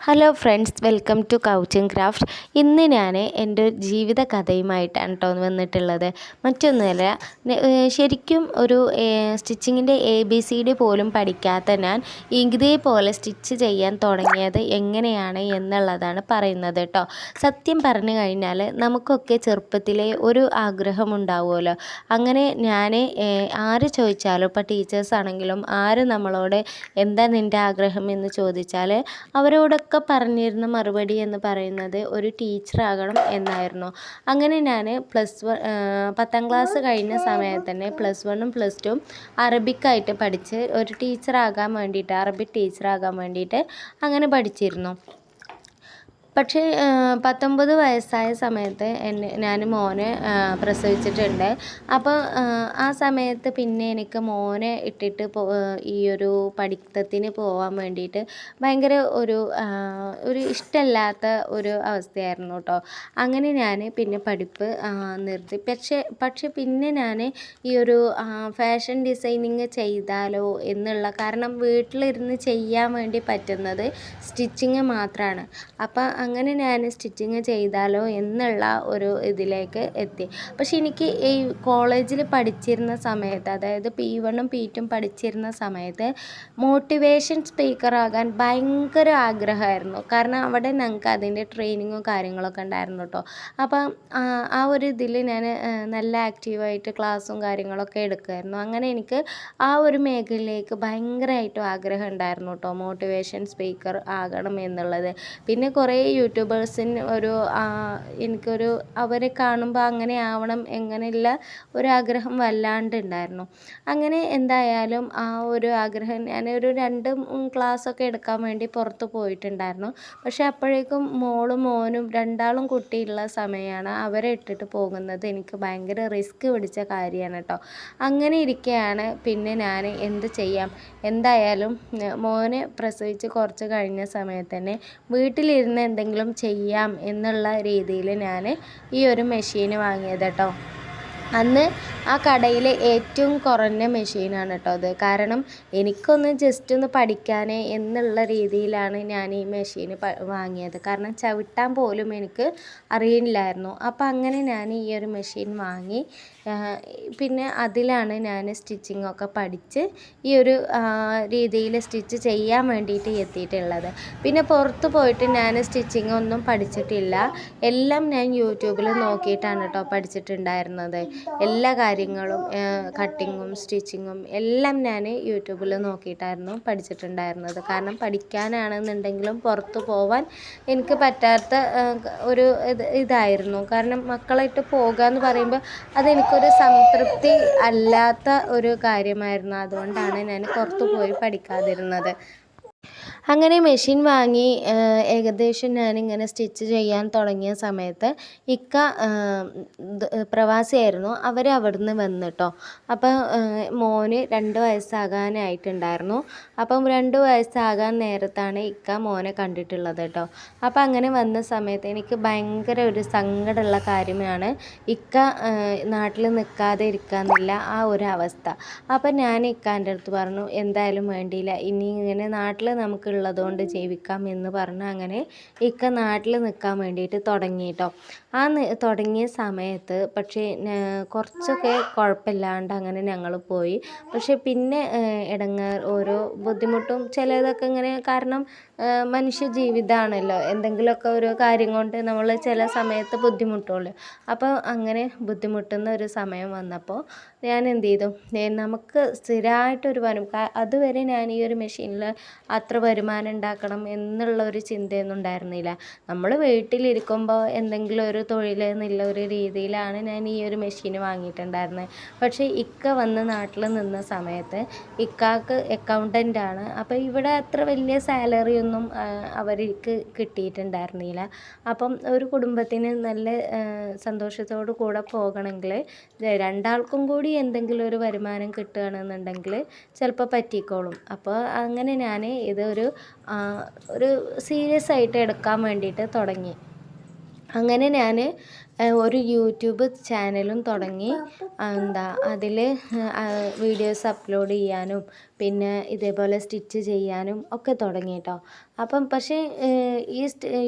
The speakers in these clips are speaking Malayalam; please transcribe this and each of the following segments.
Hello friends welcome to coaching craft ഇന്ന് ഞാൻ എന്റെ ജീവിത കഥയുമായിട്ടാണ് കേട്ടോ വന്നിട്ടുള്ളത്. മറ്റൊന്നുമല്ല ശരിക്കും ഒരു സ്റ്റിച്ചിങ്ങിന്റെ എ ബി സി ഡി പോലും പഠിക്കാത്ത ഞാൻ ഇതേപോലെ സ്റ്റിച്ച് ചെയ്യാൻ തുടങ്ങിയത് എങ്ങനെയാണ് എന്നുള്ളതാണ് പറയുന്നത് കേട്ടോ സത്യം പറഞ്ഞു കഴിഞ്ഞാൽ നമുക്കൊക്കെ ചെറുപ്പത്തിലെ ഒരു ആഗ്രഹമുണ്ടാവുമല്ലോ അങ്ങനെ ഞാൻ ആര് ചോദിച്ചാലും ഇപ്പോൾ ടീച്ചേഴ്സ് ആണെങ്കിലും ആര് നമ്മളോട് എന്താ നിന്റെ ആഗ്രഹം എന്ന് ചോദിച്ചാൽ അവരോടൊക്കെ പറഞ്ഞിരുന്ന മറുപടി എന്ന് പറയുന്നത് ഒരു ടീച്ചറാകണം എന്നായിരുന്നു. അങ്ങനെ ഞാൻ പ്ലസ് വൺ പത്താം ക്ലാസ് കഴിഞ്ഞ സമയത്ത് തന്നെ പ്ലസ് വണ്ണും പ്ലസ് ടുവും അറബിക്കായിട്ട് പഠിച്ച് ഒരു ടീച്ചറാകാൻ വേണ്ടിയിട്ട് അറബിക് ടീച്ചറാകാൻ വേണ്ടിയിട്ട് അങ്ങനെ പഠിച്ചിരുന്നു. പക്ഷേ പത്തൊമ്പത് വയസ്സായ സമയത്ത് എന്നെ ഞാൻ മോനെ പ്രസവിച്ചിട്ടുണ്ട്. അപ്പോൾ ആ സമയത്ത് പിന്നെ എനിക്ക് മോനെ ഇട്ടിട്ട് ഈ ഒരു പഠിത്തത്തിന് പോകാൻ വേണ്ടിയിട്ട് ഭയങ്കര ഒരു ഒരു ഇഷ്ടമല്ലാത്ത ഒരു അവസ്ഥയായിരുന്നു കേട്ടോ അങ്ങനെ ഞാൻ പിന്നെ പഠിപ്പ് നിർത്തി. പക്ഷേ പക്ഷേ പിന്നെ ഞാൻ ഈ ഒരു ഫാഷൻ ഡിസൈനിങ് ചെയ്താലോ എന്നുള്ള കാരണം വീട്ടിലിരുന്ന് ചെയ്യാൻ വേണ്ടി പറ്റുന്നത് സ്റ്റിച്ചിങ് മാത്രമാണ് അപ്പം അങ്ങനെ ഞാൻ സ്റ്റിച്ചിങ് ചെയ്താലോ എന്നുള്ള ഒരു ഇതിലേക്ക് എത്തി. പക്ഷെ എനിക്ക് ഈ കോളേജിൽ പഠിച്ചിരുന്ന സമയത്ത് അതായത് പി വണ്ണും പി ടും പഠിച്ചിരുന്ന സമയത്ത് മോട്ടിവേഷൻ സ്പീക്കറാകാൻ ഭയങ്കര ആഗ്രഹമായിരുന്നു. കാരണം അവിടെ ഞങ്ങൾക്ക് അതിന്റെ ട്രെയിനിങ്ങും കാര്യങ്ങളൊക്കെ ഉണ്ടായിരുന്നു കേട്ടോ. അപ്പം ആ ഒരു ഇതിൽ ഞാൻ നല്ല ആക്റ്റീവായിട്ട് ക്ലാസ്സും കാര്യങ്ങളൊക്കെ എടുക്കുമായിരുന്നു. അങ്ങനെ എനിക്ക് ആ ഒരു മേഖലയിലേക്ക് ഭയങ്കരമായിട്ടും ആഗ്രഹം ഉണ്ടായിരുന്നു കേട്ടോ. മോട്ടിവേഷൻ സ്പീക്കർ ആകണം എന്നുള്ളത്. പിന്നെ കുറേ യൂട്യൂബേഴ്സിന് ഒരു എനിക്കൊരു അവരെ കാണുമ്പോൾ അങ്ങനെ ആവണം എങ്ങനെയുള്ള ഒരാഗ്രഹം വല്ലാണ്ടുണ്ടായിരുന്നു. അങ്ങനെ എന്തായാലും ആ ഒരു ആഗ്രഹം ഞാൻ ഒരു രണ്ട് ക്ലാസ്സൊക്കെ എടുക്കാൻ വേണ്ടി പുറത്ത് പോയിട്ടുണ്ടായിരുന്നു. പക്ഷേ അപ്പോഴേക്കും മോളും മോനും രണ്ടാളും കുട്ടിയുള്ള സമയമാണ് അവരെ ഇട്ടിട്ട് പോകുന്നത്. എനിക്ക് ഭയങ്കര റിസ്ക് പിടിച്ച കാര്യമാണ് കേട്ടോ. അങ്ങനെ ഇരിക്കുകയാണ് പിന്നെ ഞാൻ എന്ത് ചെയ്യാം? എന്തായാലും മോനെ പ്രസവിച്ച് കുറച്ച് കഴിഞ്ഞ സമയത്ത് തന്നെ വീട്ടിലിരുന്ന് എന്തെങ്കിലും ചെയ്യാം എന്നുള്ള രീതിയിൽ ഞാൻ ഈ ഒരു മെഷീൻ വാങ്ങിയത് കേട്ടോ അന്ന് ആ കടയിൽ ഏറ്റവും കുറഞ്ഞ മെഷീനാണ് കേട്ടോ അത്. കാരണം എനിക്കൊന്ന് ജസ്റ്റ് ഒന്ന് പഠിക്കാൻ എന്നുള്ള രീതിയിലാണ് ഞാൻ ഈ മെഷീൻ വാങ്ങിയത്. കാരണം ചവിട്ടാൻ പോലും എനിക്ക് അറിയില്ലായിരുന്നു. അപ്പോൾ അങ്ങനെ ഞാൻ ഈ ഒരു മെഷീൻ വാങ്ങി. പിന്നെ അതിലാണ് ഞാൻ സ്റ്റിച്ചിങ് ഒക്കെ പഠിച്ച് ഈ ഒരു രീതിയിൽ സ്റ്റിച്ച് ചെയ്യാൻ വേണ്ടിയിട്ട് എത്തിയിട്ടുള്ളത്. പിന്നെ പുറത്ത് പോയിട്ട് ഞാൻ സ്റ്റിച്ചിങ് ഒന്നും പഠിച്ചിട്ടില്ല. എല്ലാം ഞാൻ യൂട്യൂബിൽ നോക്കിയിട്ടാണ് കേട്ടോ പഠിച്ചിട്ടുണ്ടായിരുന്നത്. എല്ലാ കാര്യങ്ങളും കട്ടിങ്ങും സ്റ്റിച്ചിങ്ങും എല്ലാം ഞാൻ യൂട്യൂബിൽ നോക്കിയിട്ടായിരുന്നു പഠിച്ചിട്ടുണ്ടായിരുന്നത്. കാരണം പഠിക്കാനാണെന്നുണ്ടെങ്കിലും പുറത്ത് പോവാൻ എനിക്ക് പറ്റാത്ത ഒരു ഇത് ഇതായിരുന്നു. കാരണം മക്കളായിട്ട് പോകുക എന്ന് പറയുമ്പോൾ അതെനിക്കൊരു സംതൃപ്തി അല്ലാത്ത ഒരു കാര്യമായിരുന്നു. അതുകൊണ്ടാണ് ഞാൻ പുറത്ത് പോയി പഠിക്കാതിരുന്നത്. അങ്ങനെ മെഷീൻ വാങ്ങി ഏകദേശം ഞാനിങ്ങനെ സ്റ്റിച്ച് ചെയ്യാൻ തുടങ്ങിയ സമയത്ത് ഇക്ക പ്രവാസിയായിരുന്നു. അവർ അവിടുന്ന് വന്നു കേട്ടോ അപ്പോൾ മോന് രണ്ട് വയസ്സാകാനായിട്ടുണ്ടായിരുന്നു. അപ്പം രണ്ട് വയസ്സാകാൻ നേരത്താണ് ഇക്ക മോനെ കണ്ടിട്ടുള്ളത് കേട്ടോ അപ്പോൾ അങ്ങനെ വന്ന സമയത്ത് എനിക്ക് ഭയങ്കര ഒരു സങ്കടമുള്ള കാര്യമാണ് ഇക്ക നാട്ടിൽ നിൽക്കാതെ ഇരിക്കാന്നില്ല ആ ഒരു അവസ്ഥ. അപ്പം ഞാൻ ഇക്കാന്റെ അടുത്ത് പറഞ്ഞു എന്തായാലും വേണ്ടിയില്ല. ഇനി ഇങ്ങനെ നാട്ടിൽ നമുക്കുള്ളത് കൊണ്ട് ജീവിക്കാം എന്ന് പറഞ്ഞ് അങ്ങനെ ഇക്ക നാട്ടിൽ നിൽക്കാൻ വേണ്ടിയിട്ട് തുടങ്ങി കേട്ടോ ആ തുടങ്ങിയ സമയത്ത് പക്ഷേ കുറച്ചൊക്കെ കുഴപ്പമില്ലാണ്ട് അങ്ങനെ ഞങ്ങൾ പോയി. പക്ഷേ പിന്നെ ഇടങ്ങ ഓരോ ബുദ്ധിമുട്ടും ചിലതൊക്കെ ഇങ്ങനെ കാരണം മനുഷ്യ ജീവിതമാണല്ലോ എന്തെങ്കിലുമൊക്കെ ഒരു കാര്യം കൊണ്ട് നമ്മൾ ചില സമയത്ത് ബുദ്ധിമുട്ടുള്ളൂ. അപ്പോൾ അങ്ങനെ ബുദ്ധിമുട്ടുന്ന ഒരു സമയം വന്നപ്പോൾ ഞാൻ എന്ത് ചെയ്തു? നമുക്ക് സ്ഥിരമായിട്ടൊരു വരും. അതുവരെ ഞാൻ ഈ ഒരു മെഷീനിൽ അത്ര വരുമാനം ഉണ്ടാക്കണം എന്നുള്ള ഒരു ചിന്തയൊന്നും ഉണ്ടായിരുന്നില്ല. നമ്മൾ വീട്ടിലിരിക്കുമ്പോൾ എന്തെങ്കിലും ഒരു തൊഴിൽ എന്നുള്ള ഒരു രീതിയിലാണ് ഞാൻ ഈ ഒരു മെഷീൻ വാങ്ങിയിട്ടുണ്ടായിരുന്നത് പക്ഷേ ഇക്ക വന്ന് നാട്ടിൽ നിന്ന സമയത്ത് ഇക്കാക്ക് അക്കൗണ്ടന്റ് ആണ്. അപ്പോൾ ഇവിടെ അത്ര വലിയ സാലറി ഒന്നും അവർക്ക് കിട്ടിയിട്ടുണ്ടായിരുന്നില്ല. അപ്പം ഒരു കുടുംബത്തിന് നല്ല സന്തോഷത്തോടു കൂടെ പോകണമെങ്കിൽ രണ്ടാൾക്കും കൂടി എന്തെങ്കിലും ഒരു വരുമാനം കിട്ടുകയാണെന്നുണ്ടെങ്കിൽ ചിലപ്പോൾ പറ്റിക്കോളും. അപ്പോൾ അങ്ങനെ ഞാൻ ഇതൊരു ഒരു സീരിയസ് ആയിട്ട് എടുക്കാൻ വേണ്ടിയിട്ട് തുടങ്ങി. അങ്ങനെ ഞാൻ ഒരു യൂട്യൂബ് ചാനലും തുടങ്ങി. എന്താ അതിൽ വീഡിയോസ് അപ്ലോഡ് ചെയ്യാനും പിന്നെ ഇതേപോലെ സ്റ്റിച്ച് ചെയ്യാനും ഒക്കെ തുടങ്ങി കേട്ടോ അപ്പം പക്ഷേ ഈ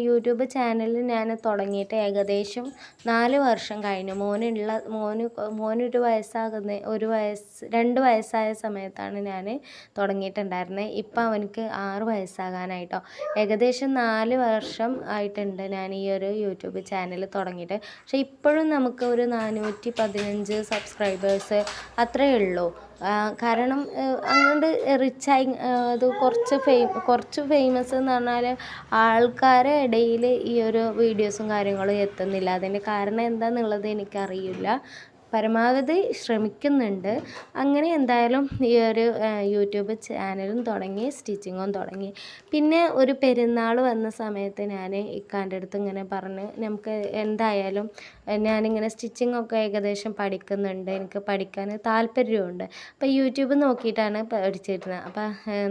യൂട്യൂബ് ചാനൽ ഞാൻ തുടങ്ങിയിട്ട് ഏകദേശം നാല് വർഷം കഴിഞ്ഞു. മോനുള്ള മോന് മോനൊരു വയസ്സാകുന്ന ഒരു വയസ്സ് രണ്ട് വയസ്സായ സമയത്താണ് ഞാൻ തുടങ്ങിയിട്ടുണ്ടായിരുന്നത് ഇപ്പം അവനക്ക് ആറ് വയസ്സാകാനായിട്ടോ ഏകദേശം നാല് വർഷം ആയിട്ടുണ്ട് ഞാൻ ഈ ഒരു യൂട്യൂബ് ചാനൽ തുടങ്ങിയിട്ട്. പക്ഷേ ഇപ്പോഴും നമുക്ക് ഒരു നാനൂറ്റി പതിനഞ്ച് സബ്സ്ക്രൈബേഴ്സ് അത്രയേ ഉള്ളൂ. കാരണം അങ്ങോട്ട് റിച്ചായി അത് കുറച്ച് ഫെയിം കുറച്ച് ഫേമസ് എന്ന് പറഞ്ഞാൽ ആൾക്കാരെ ഇടയിൽ ഈ ഒരു വീഡിയോസും കാര്യങ്ങളും എത്തുന്നില്ല. അതിന്റെ കാരണം എന്താണെന്നുള്ളത് എനിക്കറിയില്ല. പരമാവധി ശ്രമിക്കുന്നുണ്ട്. അങ്ങനെ എന്തായാലും ഈ ഒരു യൂട്യൂബ് ചാനലും തുടങ്ങി സ്റ്റിച്ചിങ്ങും തുടങ്ങി. പിന്നെ ഒരു പെരുന്നാൾ വന്ന സമയത്ത് ഞാൻ ഇക്കാന്റെ അടുത്ത് ഇങ്ങനെ പറഞ്ഞ് നമുക്ക് എന്തായാലും ഞാനിങ്ങനെ സ്റ്റിച്ചിങ് ഒക്കെ ഏകദേശം പഠിക്കുന്നുണ്ട്. എനിക്ക് പഠിക്കാൻ താല്പര്യമുണ്ട് അപ്പോൾ യൂട്യൂബ് നോക്കിയിട്ടാണ് പഠിച്ചിരുന്നത്. അപ്പോൾ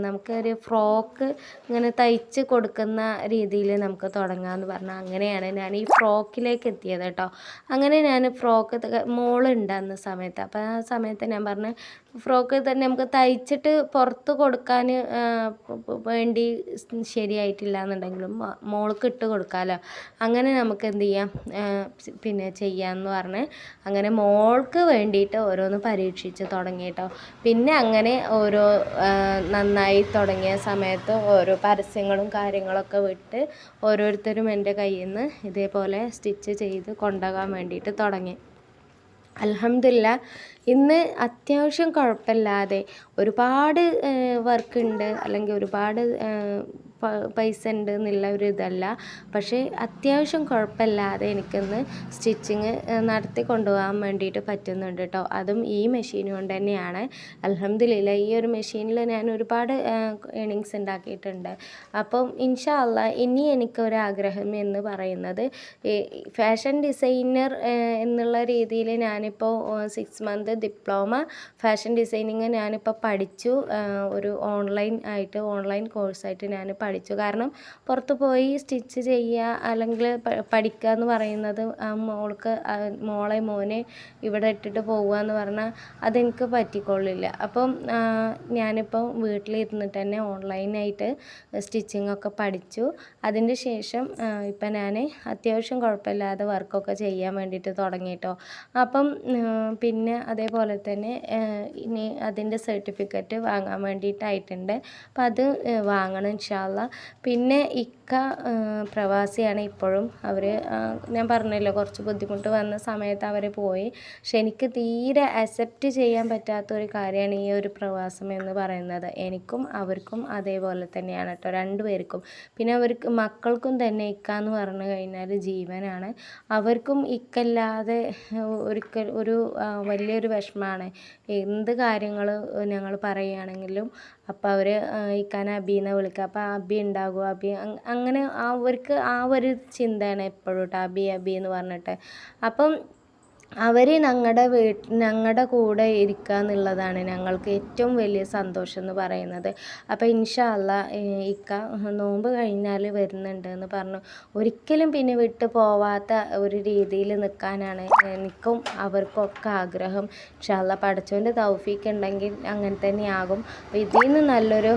നമുക്കൊരു ഫ്രോക്ക് ഇങ്ങനെ തയ്ച്ച് കൊടുക്കുന്ന രീതിയിൽ നമുക്ക് തുടങ്ങാമെന്ന് പറഞ്ഞാൽ അങ്ങനെയാണ് ഞാൻ ഈ ഫ്രോക്കിലേക്ക് എത്തിയത് കേട്ടോ. അങ്ങനെ ഞാൻ ഫ്രോക്ക് അന്ന് സമയത്ത്. അപ്പോൾ ആ സമയത്ത് ഞാൻ പറഞ്ഞു ഫ്രോക്ക് തന്നെ നമുക്ക് തയ്ച്ചിട്ട് പുറത്ത് കൊടുക്കാൻ വേണ്ടി ശരിയായിട്ടില്ല എന്നുണ്ടെങ്കിലും മോൾക്ക് ഇട്ട് കൊടുക്കാമല്ലോ അങ്ങനെ നമുക്ക് എന്ത് ചെയ്യാം? പിന്നെ ചെയ്യാമെന്ന് പറഞ്ഞ് അങ്ങനെ മോൾക്ക് വേണ്ടിയിട്ട് ഓരോന്ന് പരീക്ഷിച്ച് തുടങ്ങി കേട്ടോ പിന്നെ അങ്ങനെ ഓരോ നന്നായി തുടങ്ങിയ സമയത്ത് ഓരോ പരസ്യങ്ങളും കാര്യങ്ങളൊക്കെ വിട്ട് ഓരോരുത്തരും എന്റെ കയ്യിൽ നിന്ന് ഇതേപോലെ സ്റ്റിച്ച് ചെയ്ത് കൊണ്ടുപോകാൻ വേണ്ടിയിട്ട് തുടങ്ങി. അൽഹംദുലില്ല. ഇന്ന് അത്യാവശ്യം കുഴപ്പമില്ലാതെ ഒരുപാട് വർക്ക് ഉണ്ട്. അല്ലെങ്കിൽ ഒരുപാട് പൈസ ഉണ്ട് എന്നുള്ള ഒരു ഇതല്ല. പക്ഷേ അത്യാവശ്യം കുഴപ്പമില്ലാതെ എനിക്കൊന്ന് സ്റ്റിച്ചിങ് നടത്തി കൊണ്ടുപോകാൻ വേണ്ടിയിട്ട് പറ്റുന്നുണ്ട് കേട്ടോ അതും ഈ മെഷീൻ കൊണ്ട് തന്നെയാണ്. അലഹമ്മദില്ല ഈ ഒരു മെഷീനിൽ ഞാൻ ഒരുപാട് ഏണിങ്സ് ഉണ്ടാക്കിയിട്ടുണ്ട്. അപ്പം ഇൻഷാ ഇനി എനിക്കൊരാഗ്രഹം എന്ന് പറയുന്നത് ഫാഷൻ ഡിസൈനർ എന്നുള്ള രീതിയിൽ ഞാനിപ്പോൾ six month diploma fashion designing ഞാനിപ്പോൾ പഠിച്ചു. ഒരു ഓൺലൈൻ ആയിട്ട് ഓൺലൈൻ കോഴ്സായിട്ട് ഞാൻ പഠിച്ചു. കാരണം പുറത്ത് പോയി സ്റ്റിച്ച് ചെയ്യുക അല്ലെങ്കിൽ പഠിക്കുക എന്ന് പറയുന്നത് ആ മോൾക്ക് മോളെ മോനെ ഇവിടെ ഇട്ടിട്ട് പോവുക എന്ന് പറഞ്ഞാൽ അതെനിക്ക് പറ്റിക്കൊള്ളില്ല. അപ്പം ഞാനിപ്പം വീട്ടിലിരുന്നിട്ട് തന്നെ ഓൺലൈനായിട്ട് സ്റ്റിച്ചിങ് ഒക്കെ പഠിച്ചു. അതിന്റെ ശേഷം ഇപ്പം ഞാൻ അത്യാവശ്യം കുഴപ്പമില്ലാതെ വർക്കൊക്കെ ചെയ്യാൻ വേണ്ടിയിട്ട് തുടങ്ങിയിട്ടോ. അപ്പം പിന്നെ അതേപോലെ തന്നെ ഇനി അതിന്റെ സർട്ടിഫിക്കറ്റ് വാങ്ങാൻ വേണ്ടിയിട്ടായിട്ടുണ്ട്. അപ്പം അത് വാങ്ങണം ഇൻഷാല്ല പിന്നെ ഇക്ക പ്രവാസിയാണ് ഇപ്പോഴും. അവർ ഞാൻ പറഞ്ഞല്ലോ കുറച്ച് ബുദ്ധിമുട്ട് വന്ന സമയത്ത് അവർ പോയി. പക്ഷെ എനിക്ക് തീരെ അക്സെപ്റ്റ് ചെയ്യാൻ പറ്റാത്ത ഒരു കാര്യമാണ് ഈ ഒരു പ്രവാസം എന്ന് പറയുന്നത്. എനിക്കും അവർക്കും അതേപോലെ തന്നെയാണ് കേട്ടോ രണ്ടുപേർക്കും പിന്നെ അവർക്ക് മക്കൾക്കും തന്നെ ഇക്ക എന്ന് പറഞ്ഞു കഴിഞ്ഞാൽ ജീവനാണ്. അവർക്കും ഇക്കല്ലാതെ ഒരിക്കൽ ഒരു വലിയൊരു വിഷമമാണ്. എന്ത് കാര്യങ്ങൾ ഞങ്ങൾ പറയുകയാണെങ്കിലും അപ്പോൾ അവർ ഇക്കാനെ അബി എന്നാണ് വിളിക്കുക അബി ഉണ്ടാകുമോ അബി അങ്ങനെ അവർക്ക് ആ ഒരു ചിന്തയാണ് എപ്പോഴും കേട്ടോ അബി അബി എന്ന് പറഞ്ഞിട്ട്. അപ്പം അവർ ഞങ്ങളുടെ വീട്ട് ഞങ്ങളുടെ കൂടെ ഇരിക്കുക എന്നുള്ളതാണ് ഞങ്ങൾക്ക് ഏറ്റവും വലിയ സന്തോഷം എന്ന് പറയുന്നത്. അപ്പോൾ ഇൻഷാ അല്ലാ ഇക്ക നോമ്പ് കഴിഞ്ഞാൽ വരുന്നുണ്ട് എന്ന് പറഞ്ഞു. ഒരിക്കലും പിന്നെ വിട്ടു പോവാത്ത ഒരു രീതിയിൽ നിൽക്കാനാണ് എനിക്കും അവർക്കൊക്കെ ആഗ്രഹം. ഇൻഷാ അല്ലാ പഠിച്ചവന്റെ തൗഫീക്ക് ഉണ്ടെങ്കിൽ അങ്ങനെ തന്നെയാകും. ഇതിൽ നിന്ന് നല്ലൊരു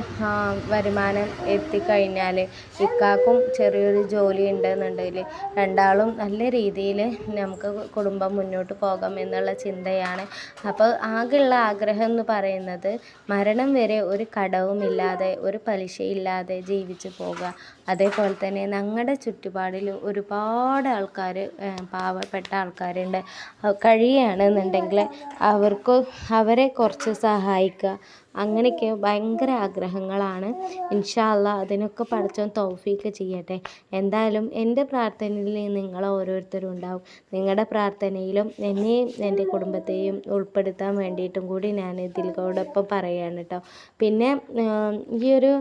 വരുമാനം എത്തിക്കഴിഞ്ഞാൽ ഇക്കാക്കും ചെറിയൊരു ജോലി ഉണ്ടെന്നുണ്ടെങ്കിൽ രണ്ടാളും നല്ല രീതിയിൽ നമുക്ക് കുടുംബം മുന്നോട്ട് മുന്നോട്ട് പോകാം എന്നുള്ള ചിന്തയാണ്. അപ്പോൾ ആകെയുള്ള ആഗ്രഹം എന്ന് പറയുന്നത് മരണം വരെ ഒരു കടവുമില്ലാതെ ഒരു പലിശയില്ലാതെ ജീവിച്ചു പോകുക അതേപോലെ തന്നെ ഞങ്ങളുടെ ചുറ്റുപാടിൽ ഒരുപാട് ആൾക്കാർ പാവപ്പെട്ട ആൾക്കാരുണ്ട്. കഴിയുകയാണെന്നുണ്ടെങ്കിൽ അവർക്ക് അവരെ കുറച്ച് സഹായിക്കുക. അങ്ങനെയൊക്കെ ഭയങ്കര ആഗ്രഹങ്ങളാണ്. ഇൻഷാ അല്ലാ അതിനൊക്കെ പഠിച്ചോൻ തൗഫീക്ക് ചെയ്യട്ടെ. എന്തായാലും എന്റെ പ്രാർത്ഥനയിൽ നിങ്ങൾ ഓരോരുത്തരും ഉണ്ടാവും. നിങ്ങളുടെ പ്രാർത്ഥനയിലും എന്നെയും എന്റെ കുടുംബത്തെയും ഉൾപ്പെടുത്താൻ വേണ്ടിയിട്ടും കൂടി ഞാൻ ഇതിലോടൊപ്പം പറയുകയാണ് കേട്ടോ. പിന്നെ ഈ ഒരു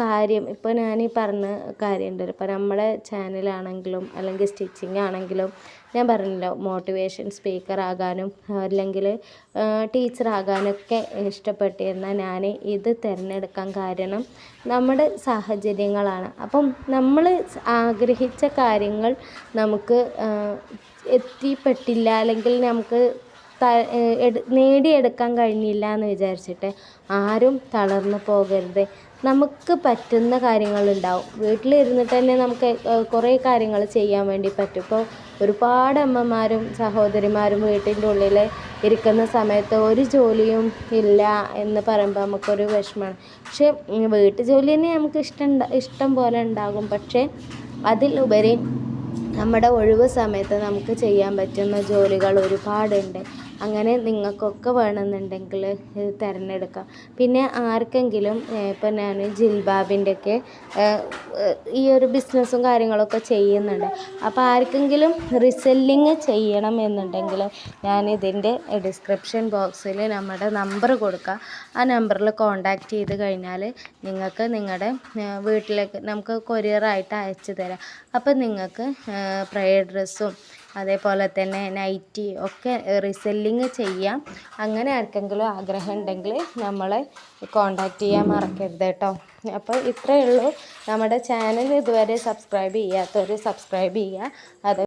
കാര്യം ഇപ്പോൾ ഞാൻ ഈ പറഞ്ഞ കാര്യം ഉണ്ടല്ലോ ഇപ്പോൾ നമ്മുടെ ചാനലാണെങ്കിലും അല്ലെങ്കിൽ സ്റ്റിച്ചിങ് ആണെങ്കിലും ഞാൻ പറഞ്ഞല്ലോ മോട്ടിവേഷൻ സ്പീക്കർ ആകാനും അല്ലെങ്കിൽ ടീച്ചർ ആകാനൊക്കെ ഇഷ്ടപ്പെട്ടിരുന്ന ഞാൻ ഇത് തിരഞ്ഞെടുക്കാൻ കാരണം നമ്മുടെ സാഹചര്യങ്ങളാണ്. അപ്പം നമ്മൾ ആഗ്രഹിച്ച കാര്യങ്ങൾ നമുക്ക് എത്തിപ്പെട്ടില്ല അല്ലെങ്കിൽ നമുക്ക് നേടിയെടുക്കാൻ കഴിഞ്ഞില്ല എന്ന് വിചാരിച്ചിട്ട് ആരും തളർന്നു പോകരുത്. നമുക്ക് പറ്റുന്ന കാര്യങ്ങളുണ്ടാവും. വീട്ടിലിരുന്നിട്ട് തന്നെ നമുക്ക് കുറേ കാര്യങ്ങൾ ചെയ്യാൻ വേണ്ടി പറ്റും. ഇപ്പോൾ ഒരുപാട് അമ്മമാരും സഹോദരിമാരും വീട്ടിന്റെ ഉള്ളിൽ ഇരിക്കുന്ന സമയത്ത് ഒരു ജോലിയും ഇല്ല എന്ന് പറയുമ്പോൾ നമുക്കൊരു വിഷമമാണ്. പക്ഷേ വീട്ടു ജോലി തന്നെ നമുക്ക് ഇഷ്ടം ഇഷ്ടം പോലെ ഉണ്ടാകും. പക്ഷേ അതിലുപരി നമ്മുടെ ഒഴിവ് സമയത്ത് നമുക്ക് ചെയ്യാൻ പറ്റുന്ന ജോലികൾ ഒരുപാടുണ്ട്. അങ്ങനെ നിങ്ങൾക്കൊക്കെ വേണമെന്നുണ്ടെങ്കിൽ ഇത് തിരഞ്ഞെടുക്കാം. പിന്നെ ആർക്കെങ്കിലും ഇപ്പം ഞാൻ ജിൽബാബിന്റെ ഒക്കെ ഈ ഒരു ബിസിനസ്സും കാര്യങ്ങളൊക്കെ ചെയ്യുന്നുണ്ട്. അപ്പോൾ ആർക്കെങ്കിലും റിസെല്ലിങ് ചെയ്യണം എന്നുണ്ടെങ്കിൽ ഞാൻ ഇതിന്റെ ഡിസ്ക്രിപ്ഷൻ ബോക്സിൽ നമ്മുടെ നമ്പർ കൊടുക്കുക ആ നമ്പറിൽ കോൺടാക്റ്റ് ചെയ്ത് കഴിഞ്ഞാൽ നിങ്ങൾക്ക് നിങ്ങളുടെ വീട്ടിലേക്ക് നമുക്ക് കൊറിയറായിട്ട് അയച്ചു തരാം. അപ്പം നിങ്ങൾക്ക് പ്രയർ ഡ്രസ്സും അതേപോലെ തന്നെ നൈറ്റി ഒക്കെ റീസെല്ലിങ് ചെയ്യാം. അങ്ങനെ ആർക്കെങ്കിലും ആഗ്രഹം ഉണ്ടെങ്കിൽ നമ്മളെ കോൺടാക്റ്റ് ചെയ്യാൻ മറക്കരുത് കേട്ടോ. അപ്പോൾ ഇത്രയേ ഉള്ളൂ. നമ്മുടെ ചാനൽ ഇതുവരെ സബ്സ്ക്രൈബ് ചെയ്യാത്തവർ സബ്സ്ക്രൈബ് ചെയ്യുക. അത്